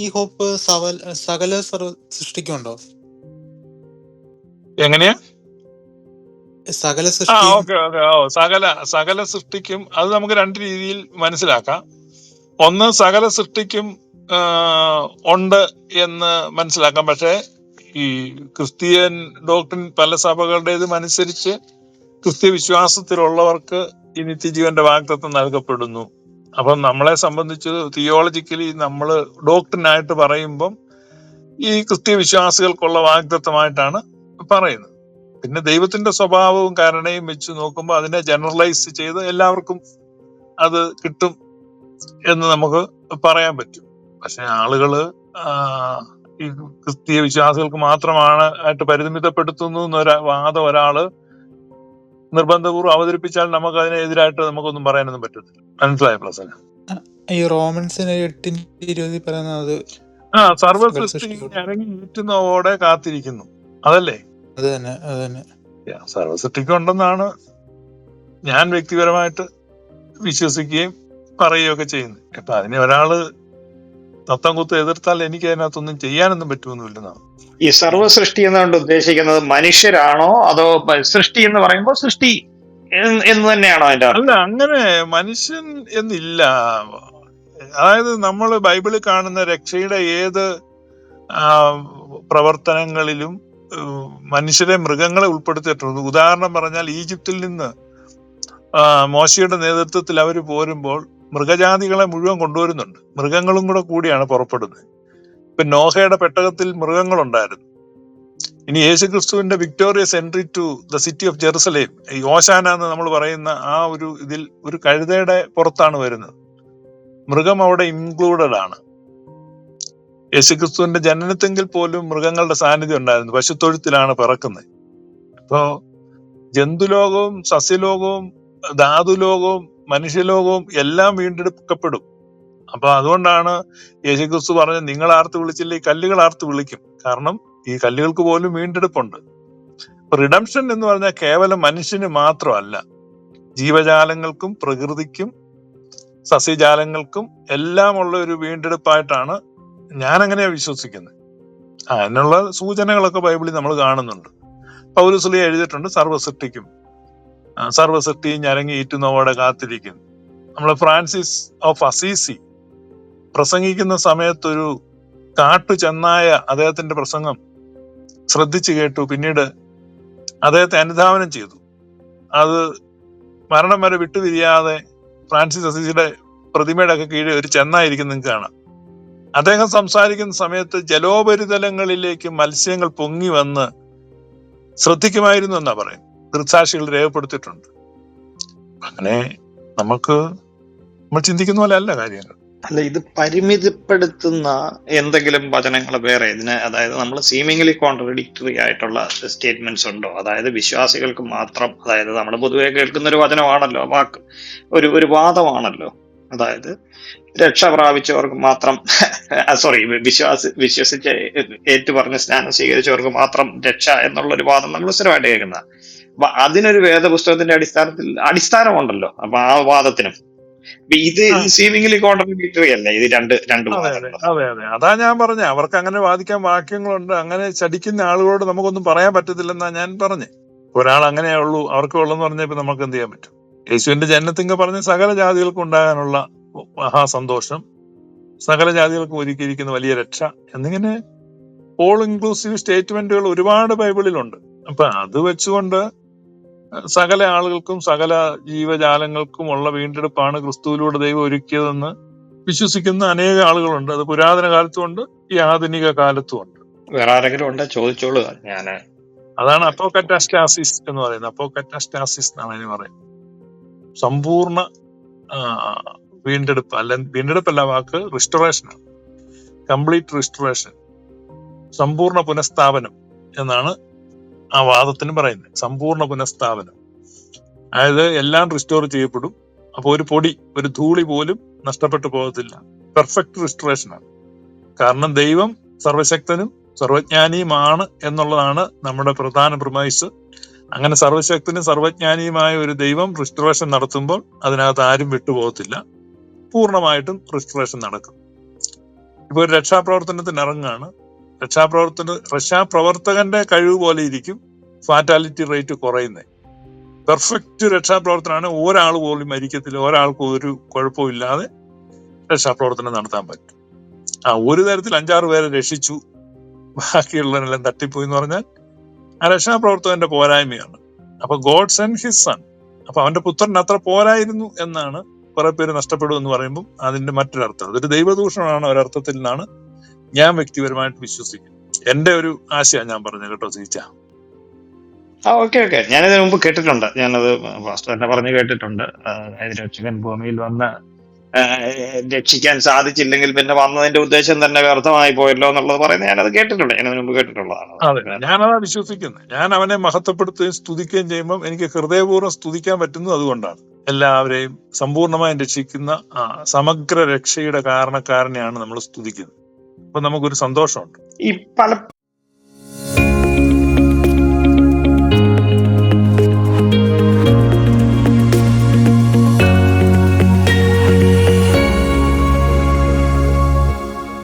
ഈ ഹോപ്പ് സവൽ സകല സർവ സൃഷ്ടിക്കുണ്ടോ എങ്ങനെയാ? സകല സൃഷ്ടി സൃഷ്ടിയും ഓക്കെ ഓക്കെ. ഓ സകല സകല സൃഷ്ടിക്കും അത് നമുക്ക് രണ്ട് രീതിയിൽ മനസ്സിലാക്കാം. ഒന്ന് സകല സൃഷ്ടിക്കും ഉണ്ട് എന്ന് മനസ്സിലാക്കാം. പക്ഷേ ഈ ക്രിസ്ത്യൻ ഡോക്ടറിൻ പല സഭകളുടേതും അനുസരിച്ച് ക്രിസ്ത്യ വിശ്വാസത്തിലുള്ളവർക്ക് ഈ നിത്യജീവന്റെ വാഗ്ദത്വം നൽകപ്പെടുന്നു. അപ്പം നമ്മളെ സംബന്ധിച്ച് തിയോളജിക്കലി നമ്മൾ ഡോക്ടറിനായിട്ട് പറയുമ്പം ഈ ക്രിസ്ത്യ വിശ്വാസികൾക്കുള്ള വാഗ്ദത്വമായിട്ടാണ് പറയുന്നത്. പിന്നെ ദൈവത്തിന്റെ സ്വഭാവവും കാരണയും വെച്ച് നോക്കുമ്പോൾ അതിനെ ജനറലൈസ് ചെയ്ത് എല്ലാവർക്കും അത് കിട്ടും എന്ന് നമുക്ക് പറയാൻ പറ്റും. പക്ഷെ ആളുകൾ ഈ ക്രിസ്തീയ വിശ്വാസികൾക്ക് മാത്രമാണ് ആയിട്ട് പരിമിതപ്പെടുത്തുന്നു എന്നൊരു വാദം ഒരാൾ നിർബന്ധപൂർവം അവതരിപ്പിച്ചാൽ നമുക്ക് അതിനെതിരായിട്ട് നമുക്കൊന്നും പറയാനൊന്നും പറ്റത്തില്ല. മനസ്സിലായ പ്ലസന ഈ റോമൻസിന് എട്ടിന്റെ ഇരുപതിൽ പറയുന്നത് ആ സർവ സൃഷ്ടി ഈറ്റുന്നവോടെ കാത്തിരിക്കുന്നു. അതല്ലേ? അത് തന്നെ അത് തന്നെ. സർവസൃഷ്ടിക്കുണ്ടെന്നാണ് ഞാൻ വ്യക്തിപരമായിട്ട് വിശ്വസിക്കുകയും പറയുകയൊക്കെ ചെയ്യുന്നത്. അപ്പൊ അതിനെ ഒരാൾ തത്തം കുത്ത് എതിർത്താൽ എനിക്ക് അതിനകത്തൊന്നും ചെയ്യാനൊന്നും പറ്റുമെന്നില്ല ഈ സർവ സൃഷ്ടി എന്നുകൊണ്ട് ഉദ്ദേശിക്കുന്നത് മനുഷ്യരാണോ അതോ സൃഷ്ടി എന്ന് പറയുമ്പോൾ സൃഷ്ടി എന്ന് തന്നെയാണോ അതിന്റെ അല്ല അങ്ങനെ മനുഷ്യൻ എന്നില്ല. അതായത് നമ്മൾ ബൈബിളിൽ കാണുന്ന രക്ഷയുടെ ഏത് പ്രവർത്തനങ്ങളിലും മനുഷ്യരെ മൃഗങ്ങളെ ഉൾപ്പെടുത്തിയിട്ടുണ്ട്. ഉദാഹരണം പറഞ്ഞാൽ ഈജിപ്തിൽ നിന്ന് മോശയുടെ നേതൃത്വത്തിൽ അവർ പോരുമ്പോൾ മൃഗജാതികളെ മുഴുവൻ കൊണ്ടുവരുന്നുണ്ട്. മൃഗങ്ങളും കൂടെ കൂടിയാണ് പുറപ്പെടുന്നത്. ഇപ്പൊ നോഹയുടെ പെട്ടകത്തിൽ മൃഗങ്ങളുണ്ടായിരുന്നു. ഇനി യേശുക്രിസ്തുവിന്റെ victorious entry to the city of Jerusalem ഈ ഓശാന എന്ന് നമ്മൾ പറയുന്ന ആ ഒരു ഇതിൽ ഒരു കഴുതയുടെ പുറത്താണ് വരുന്നത്. മൃഗം അവിടെ ഇൻക്ലൂഡഡ് ആണ്. യേശുക്രിസ്തുവിന്റെ ജനനത്തെങ്കിൽ പോലും മൃഗങ്ങളുടെ സാന്നിധ്യം ഉണ്ടായിരുന്നു. പശുത്തൊഴുത്തിലാണ് പിറക്കുന്നത്. അപ്പോ ജന്തുലോകവും സസ്യലോകവും ധാതുലോകവും മനുഷ്യലോകവും എല്ലാം വീണ്ടെടുക്കപ്പെടും. അപ്പൊ അതുകൊണ്ടാണ് യേശുക്രിസ്തു പറഞ്ഞത് നിങ്ങൾ ആർത്ത് വിളിച്ചില്ല ഈ കല്ലുകൾ ആർത്ത് വിളിക്കും. കാരണം ഈ കല്ലുകൾക്ക് പോലും വീണ്ടെടുപ്പുണ്ട്. റിഡംഷൻ എന്ന് പറഞ്ഞാൽ കേവലം മനുഷ്യന് മാത്രമല്ല. ജീവജാലങ്ങൾക്കും പ്രകൃതിക്കും സസ്യജാലങ്ങൾക്കും എല്ലാം ഉള്ള ഒരു വീണ്ടെടുപ്പായിട്ടാണ് ഞാൻ അങ്ങനെയാ വിശ്വസിക്കുന്നത് അതിനുള്ള സൂചനകളൊക്കെ ബൈബിളിൽ നമ്മൾ കാണുന്നുണ്ട്. പൗരസുലി എഴുതിയിട്ടുണ്ട് സർവസൃഷ്ടിക്കും ആ, സർവസൃഷ്ടി കാത്തിരിക്കുന്നു. നമ്മൾ ഫ്രാൻസിസ് ഓഫ് അസീസി പ്രസംഗിക്കുന്ന സമയത്തൊരു കാട്ടു ചെന്നായ അദ്ദേഹത്തിന്റെ പ്രസംഗം ശ്രദ്ധിച്ചു കേട്ടു. പിന്നീട് അദ്ദേഹത്തെ അനുധാവനം ചെയ്തു. അത് മരണം വരെ വിട്ടുപിരിയാതെ ഫ്രാൻസിസ് അസീസിയുടെ പ്രതിമയുടെ ഒക്കെ കീഴിൽ ഒരു ചെന്നായിരിക്കും നിങ്ങൾക്ക് കാണാം. അദ്ദേഹം സംസാരിക്കുന്ന സമയത്ത് ജലോപരിതലങ്ങളിലേക്ക് മത്സ്യങ്ങൾ പൊങ്ങി വന്ന് ശ്രദ്ധിക്കുമായിരുന്നു എന്നാ പറയുന്നത്. ദൃക്സാക്ഷികൾ രേഖപ്പെടുത്തിയിട്ടുണ്ട്. അങ്ങനെ നമുക്ക് നമ്മൾ ചിന്തിക്കുന്ന പോലെ അല്ല കാര്യങ്ങൾ. അല്ല ഇത് പരിമിതപ്പെടുത്തുന്ന എന്തെങ്കിലും വചനങ്ങൾ വേറെ? ഇതിന് അതായത് നമ്മൾ സീമിംഗ്ലി കോൺട്രഡിക്ടറി ആയിട്ടുള്ള സ്റ്റേറ്റ്മെന്റ്സ് ഉണ്ടോ? അതായത് വിശ്വാസികൾക്ക് മാത്രം അതായത് നമ്മൾ പൊതുവെ കേൾക്കുന്ന ഒരു വചനമാണല്ലോ വാക്ക് ഒരു ഒരു വാദമാണല്ലോ. അതായത് രക്ഷ പ്രാപിച്ചവർക്ക് മാത്രം സോറി വിശ്വാസ വിശ്വസിച്ച് ഏറ്റു പറഞ്ഞ് സ്നാനം സ്വീകരിച്ചവർക്ക് മാത്രം രക്ഷ എന്നുള്ള ഒരു വാദം നമ്മൾ സ്ഥിരമായിട്ട് കേൾക്കുന്ന അതിനൊരു വേദപുസ്തകത്തിന്റെ അടിസ്ഥാനത്തിൽ അടിസ്ഥാനമുണ്ടല്ലോ. അപ്പൊ ആ വാദത്തിനും. ഇത്. സീമിംഗ്ലി കോൺട്രഡിക്ടറി അല്ലേ? ഇത് രണ്ട് രണ്ട് അതെ അതെ വാദങ്ങളും അതെ അതെ. അതാ ഞാൻ പറഞ്ഞ. അവർക്ക് അങ്ങനെ വാദിക്കാൻ വാക്യങ്ങളുണ്ട്. അങ്ങനെ ചടിക്കുന്ന ആളുകളോട് നമുക്കൊന്നും പറയാൻ പറ്റത്തില്ലെന്നാ ഞാൻ പറഞ്ഞു. ഒരാൾ അങ്ങനെയേ ഉള്ളൂ അവർക്ക് ഉള്ളെന്ന് പറഞ്ഞപ്പോ നമുക്ക് എന്ത് ചെയ്യാൻ പറ്റും? യേശുവിന്റെ ജനനത്തിങ്ക പറഞ്ഞ സകല ജാതികൾക്കും ഉണ്ടാകാനുള്ള മഹാസന്തോഷം സകല ജാതികൾക്കും ഒരുക്കിയിരിക്കുന്ന വലിയ രക്ഷ എന്നിങ്ങനെ ഓൾ ഇൻക്ലൂസീവ് സ്റ്റേറ്റ്മെന്റുകൾ ഒരുപാട് ബൈബിളിലുണ്ട്. അപ്പൊ അത് വെച്ചുകൊണ്ട് സകല ആളുകൾക്കും സകല ജീവജാലങ്ങൾക്കും ഉള്ള വീണ്ടെടുപ്പാണ് ക്രിസ്തുവിലൂടെ ദൈവം ഒരുക്കിയതെന്ന് വിശ്വസിക്കുന്ന അനേക ആളുകളുണ്ട്. അത് പുരാതന കാലത്തുമുണ്ട് ഈ ആധുനിക കാലത്തുമുണ്ട് വേറെ ആരെങ്കിലും ഉണ്ടോ? ചോദിച്ചോളൂ. ഞാൻ അതാണ് അപ്പോ കറ്റാസ്റ്റാസിസ് എന്ന് പറയുന്നത്. അപ്പോ കറ്റാസ്റ്റാസിസ് എന്നാണ് അതിന് പറയുന്നത്. സമ്പൂർണ വീണ്ടെടുപ്പ് അല്ല വീണ്ടെടുപ്പല്ല വാക്ക് റിസ്റ്റോറേഷൻ കംപ്ലീറ്റ് റിസ്റ്റോറേഷൻ സമ്പൂർണ പുനഃസ്ഥാപനം എന്നാണ് ആ വാദത്തിന് പറയുന്നത്. സമ്പൂർണ പുനഃസ്ഥാപനം. അതായത് എല്ലാം റിസ്റ്റോർ ചെയ്യപ്പെടും. അപ്പോൾ ഒരു പൊടി ഒരു ധൂളി പോലും നഷ്ടപ്പെട്ടു പോകത്തില്ല. പെർഫെക്റ്റ് റിസ്റ്റോറേഷൻ ആണ്. കാരണം ദൈവം സർവശക്തനും സർവജ്ഞാനിയുമാണ് എന്നുള്ളതാണ് നമ്മുടെ പ്രധാന പ്രമൈസ് അങ്ങനെ സർവശക്തനും സർവജ്ഞാനിയുമായ ഒരു ദൈവം റിസ്റ്റോറേഷൻ നടത്തുമ്പോൾ അതിനകത്ത് ആരും വിട്ടുപോകത്തില്ല. പൂർണമായിട്ടും റിസ്റ്റോറേഷൻ നടക്കും. ഇപ്പൊ ഒരു രക്ഷാപ്രവർത്തനത്തിന് രക്ഷാപ്രവർത്തന രക്ഷാപ്രവർത്തകന്റെ കഴിവ് പോലെ ഇരിക്കും ഫാറ്റാലിറ്റി റേറ്റ് കുറയുന്നത് പെർഫെക്റ്റ് രക്ഷാപ്രവർത്തനമാണ് ഒരാൾ പോലും മരിക്കത്തില്ല ഒരാൾക്കും ഒരു കുഴപ്പവും ഇല്ലാതെ രക്ഷാപ്രവർത്തനം നടത്താൻ പറ്റും. ആ ഒരു തരത്തിൽ അഞ്ചാറ് പേരെ രക്ഷിച്ചു. ബാക്കിയുള്ളവരെല്ലാം തട്ടിപ്പോയി എന്ന് പറഞ്ഞാൽ ആ രക്ഷാപ്രവർത്തകന്റെ പോരായ്മയാണ്. അപ്പൊ ഗോഡ്സ് ആൻഡ് ഹിസ് സൺ. അപ്പൊ അവന്റെ പുത്രൻ അത്ര പോരായിരുന്നു എന്നാണ് കുറെ പേര് നഷ്ടപ്പെടും എന്ന് പറയുമ്പോൾ അതിന്റെ മറ്റൊരർത്ഥം. അതൊരു ദൈവദൂഷണമാണ് ഒരർത്ഥത്തിൽ നിന്നാണ് ഞാൻ വ്യക്തിപരമായിട്ട് വിശ്വസിക്കും. എന്റെ ഒരു ആശയം ഞാൻ പറഞ്ഞു കേട്ടോ സീച്ച ആ ഓക്കെ ഓക്കെ. ഞാനിതിനു മുമ്പ് കേട്ടിട്ടുണ്ട്. ഞാനത് ഫാസ്റ്റ് തന്നെ പറഞ്ഞു കേട്ടിട്ടുണ്ട്. അതായത് രക്ഷകൻ ഭൂമിയിൽ വന്ന് രക്ഷിക്കാൻ സാധിച്ചില്ലെങ്കിൽ പിന്നെ വന്നതിന്റെ ഉദ്ദേശം തന്നെ വ്യർത്ഥമായി പോയല്ലോ എന്നുള്ളത് പറയുന്നത് ഞാനത് കേട്ടിട്ടുണ്ട്. ഞാൻ മുമ്പ് കേട്ടിട്ടുള്ളതാണ്. ഞാനതാ വിശ്വസിക്കുന്നത് ഞാൻ അവനെ മഹത്വപ്പെടുത്തുകയും സ്തുതിക്കുകയും ചെയ്യുമ്പോൾ എനിക്ക് ഹൃദയപൂർവം സ്തുതിക്കാൻ പറ്റുന്നത് അതുകൊണ്ടാണ്. എല്ലാവരെയും സമ്പൂർണമായും രക്ഷിക്കുന്ന സമഗ്ര രക്ഷയുടെ കാരണക്കാരനെയാണ് നമ്മൾ സ്തുതിക്കുന്നത്. അപ്പൊ നമുക്കൊരു സന്തോഷമുണ്ട്. ഈ പല